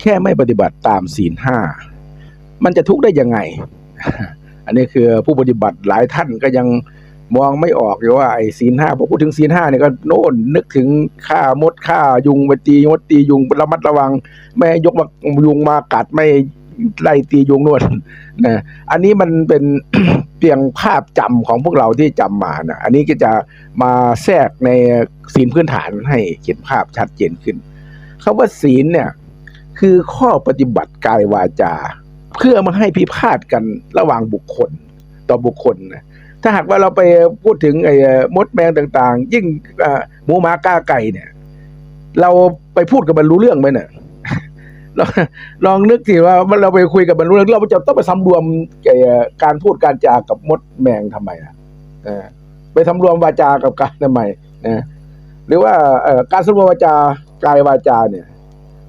แค่ไม่ปฏิบัติตามศีลห้ามันจะทุกข์ได้ยังไง อันนี้คือผู้ปฏิบัติหลายท่านก็ยังมองไม่ออกอยู่ว่าไอ้ศีลห้าพอพูดถึงศีลห้าเนี่ยก็โน่นนึกถึงฆ่ามดฆ่ายุงไปตีมดตียุงระมัดระวัง ไม่ยกมายุงมากัดไม่ไล่ตียุงนวดนะอันนี้มันเป็นเพียงภาพจำของพวกเราที่จำมานะอันนี้ก็จะมาแทรกในศีลพื้นฐานให้เห็นภาพชัดเจนขึ้นคำว่าศีลเนี่ย คือข้อปฏิบัติกายวาจา เพื่อมาให้พิพาทกันระหว่างบุคคลต่อบุคคลนะถ้าหากว่าเราไปพูดถึงไอ้มดแมงต่างๆ ยิ่งหมูหมากาไก่เนี่ย เราไปพูดกับมันรู้เรื่องไหมเนี่ยลองลองนึกสิว่าเราไปคุยกับมันรู้เรื่องเราจะต้องไปสำรวมการพูดการจากับมดแมงทำไมอะไปสำรวมวาจากับการทำไมนะหรือว่าการสำรวมวาจากายวาจาเนี่ย